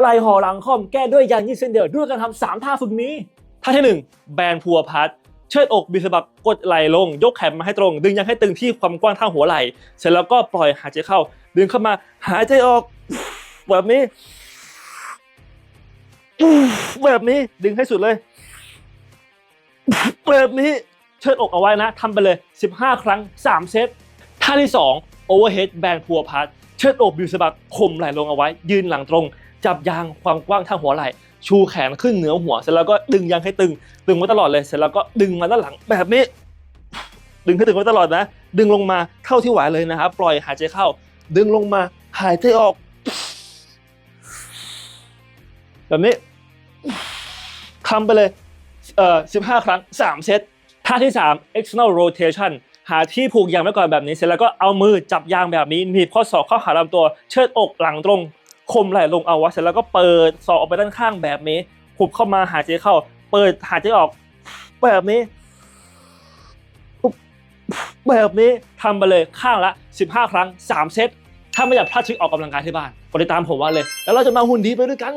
ไหล่ห่อหลังค่อมแก้ด้วยยางยืดเส้นเดียวด้วยการทำสามท่าฝึกนี้ ท่าที่หนึ่งแบนพัวพัดเชิดอกบิดสะบักกดไหล่ลง ยกแขนมาให้ตรง ดึงยังให้ตึงที่ความกว้างเท่าหัวไหล่เสร็จแล้วก็ปล่อยหายใจเข้า ดึงเข้ามาหายใจออกแบบนี้แบบนี้ดึงให้สุดเลยแบบนี้เชิดอกเอาไว้นะทำไปเลย 15 ครั้ง 3 เซตท่าที่ 2 overhead band พัวพัดเชิดอกบิวสะบักข่มไหล่ลงเอาไว้ ยืนหลังตรง จับยางความกว้างท่าหัวไหล่ชูแขนขึ้นเหนือหัว เสร็จแล้วก็ดึงยางให้ตึงดึงไว้ตลอดเลยเสร็จแล้วก็ดึงมาด้านหลังแบบนี้ ดึงให้ตึงไว้ตลอดนะ ดึงลงมาเท่าที่ไหวเลยนะครับ ปล่อยหายใจเข้า ดึงลงมาหายใจออก แบบนี้ทำไปเลยเอ่อ15 ครั้ง 3 เซตท่าที่ 3 external rotation หาที่ผูกยางไว้ก่อนแบบนี้เสร็จแล้วก็เอามือจับยางแบบนี้หนีบข้อศอกข้าหาลำตัว เชิดอกหลังตรง คมไหลลงเอาไว้เสร็จแล้วก็เปิดสอกออกไปด้านข้างแบบนี้หุบเข้ามาหายใจเข้า เปิดหายใจออก แบบนี้ แบบนี้ทำไปเลยข้างละ 15 ครั้ง 3 เซตถ้าไม่อยากพลาดทริคออกกำลังกายที่บ้านกดติดตามผมไว่าเลย แล้วเราจะมาหุ่นดีไปด้วยกัน